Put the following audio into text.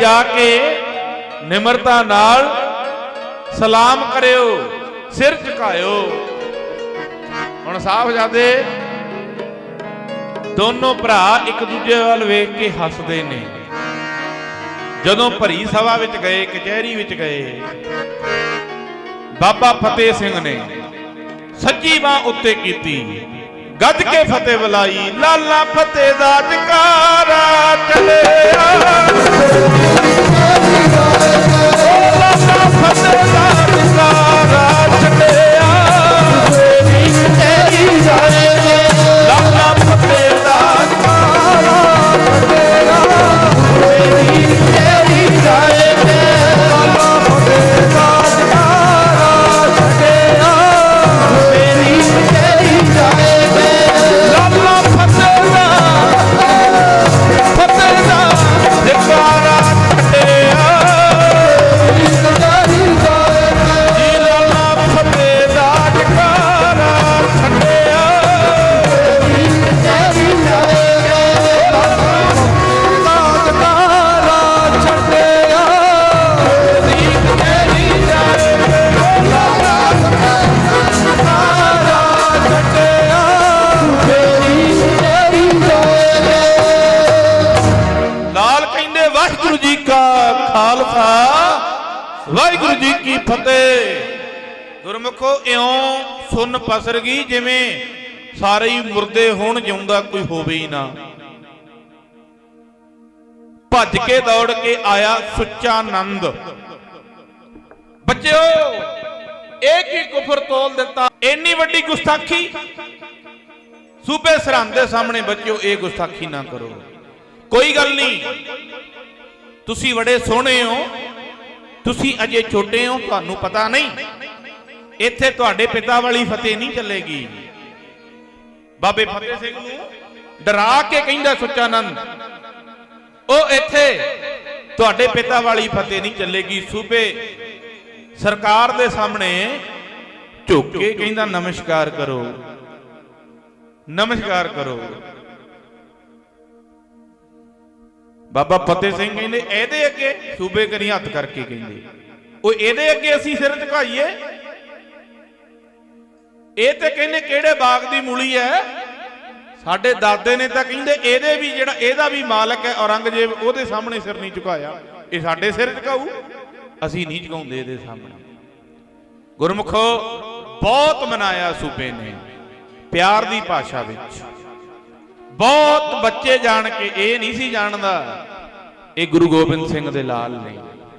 ਜਾ ਕੇ ਨਿਮਰਤਾ ਨਾਲ ਸਲਾਮ ਕਰਿਓ, ਸਿਰ ਝੁਕਾਇਓ। ਹੁਣ ਸਾਹਿਬਜ਼ਾਦੇ, ਦੋਨੋਂ ਭਰਾ ਇੱਕ ਦੂਜੇ ਵੱਲ ਵੇਖ ਕੇ ਹੱਸਦੇ ਨੇ। ਜਦੋਂ ਭਰੀ ਸਭਾ ਵਿੱਚ ਗਏ, ਕਚਹਿਰੀ ਵਿੱਚ ਗਏ, ਬਾਬਾ ਫਤਿਹ ਸਿੰਘ ਨੇ ਸੱਜੀ ਬਾਹ ਉੱਤੇ ਕੀਤੀ। ਗੱਜ ਕੇ ਫਤਿਹ ਬੁਲਾਈ, ਲਾਲਾ ਫਤਿਹ ਦਾ ਜਕਾਰਾ ਚੱਲਿਆ ਖਾਲਸਾ। ਵਾਹਿਗੁਰੂ ਜੀ ਕੀ ਫਤਿਹ। ਗੁਰਮੁਖੋ, ਇਉਂ ਸੁਨ ਪਸਰ ਗਈ ਜਿਵੇਂ ਸਾਰੇ ਹੀ ਮੁਰਦੇ ਹੋਣ, ਜਿਉਂਦਾ ਕੋਈ ਹੋਵੇ ਹੀ ਨਾ। ਭੱਜ ਕੇ ਦੌੜ ਕੇ ਆਇਆ ਸੁੱਚਾ ਆਨੰਦ ਬੱਚਿਓ, ਇਹ ਕੀ ਕੁਫਰ ਤੋਲ ਦਿੱਤਾ? ਇੰਨੀ ਵੱਡੀ ਗੁਸਤਾਖੀ? ਸੂਬੇ ਸਰਹੰਦ ਦੇ ਸਾਹਮਣੇ ਬੱਚਿਓ, ਇਹ ਗੁਸਤਾਖੀ ਨਾ ਕਰੋ। ਕੋਈ ਗੱਲ ਨਹੀਂ। ਤੁਸੀਂ ਬੜੇ ਸੋਹਣੇ ਹੋ। ਤੁਸੀਂ ਅਜੇ ਛੋਟੇ ਹੋ, ਤੁਹਾਨੂੰ ਪਤਾ ਨਹੀਂ। ਇੱਥੇ ਤੁਹਾਡੇ ਪਿਤਾ ਵਾਲੀ ਫਤਿਹ ਨਹੀਂ ਚੱਲੇਗੀ। ਬਾਬੇ ਫਤਿਹ ਸਿੰਘ ਨੂੰ ਡਰਾ ਕੇ ਕਹਿੰਦਾ ਸੁੱਚਾਨੰਦ, ਉਹ ਇੱਥੇ ਤੁਹਾਡੇ ਪਿਤਾ ਵਾਲੀ ਫਤਿਹ ਨਹੀਂ ਚੱਲੇਗੀ। ਸੂਬੇ ਸਰਕਾਰ ਦੇ ਸਾਹਮਣੇ ਝੁੱਕ ਕੇ ਕਹਿੰਦਾ, ਨਮਸਕਾਰ ਕਰੋ। ਨਮਸਕਾਰ ਕਰੋ। ਬਾਬਾ ਫਤਿਹ ਸਿੰਘ ਕਹਿੰਦੇ, ਇਹਦੇ ਅੱਗੇ ਸੂਬੇ ਕਰੀ ਹੱਥ ਕਰਕੇ ਕਹਿੰਦੇ। ਉਹ ਇਹਦੇ ਅੱਗੇ ਅਸੀਂ ਸਿਰ ਝੁਕਾਈਏ? ਇਹ ਤੇ ਕਹਿੰਦੇ, ਕਿਹੜੇ ਬਾਗ ਦੀ ਮੂਲੀ ਹੈ ਸਾਡੇ ਦਾਦੇ ਨੇ ਤਾਂ ਕਹਿੰਦੇ, ਇਹਦੇ ਵੀ ਜਿਹੜਾ, ਇਹਦਾ ਵੀ ਮਾਲਕ ਹੈ ਔਰੰਗਜ਼ੇਬ, ਉਹਦੇ ਸਾਹਮਣੇ ਸਿਰ ਨਹੀਂ ਝੁਕਾਇਆ। ਇਹ ਸਾਡੇ ਸਿਰ ਝੁਕਾਊ? ਅਸੀਂ ਨਹੀਂ ਝੁਕਾਉਂਦੇ ਇਹਦੇ ਸਾਹਮਣੇ। ਗੁਰਮੁਖੋ, ਬਹੁਤ ਮਨਾਇਆ ਸੂਬੇ ਨੇ, ਪਿਆਰ ਦੀ ਭਾਸ਼ਾ ਵਿੱਚ। ਬਹੁਤ ਬੱਚੇ ਜਾਣ ਕੇ ਇਹ ਨਹੀਂ ਸੀ ਜਾਣਦਾ, ਇਹ ਗੁਰੂ ਗੋਬਿੰਦ ਸਿੰਘ ਦੇ ਲਾਲ ਨੇ।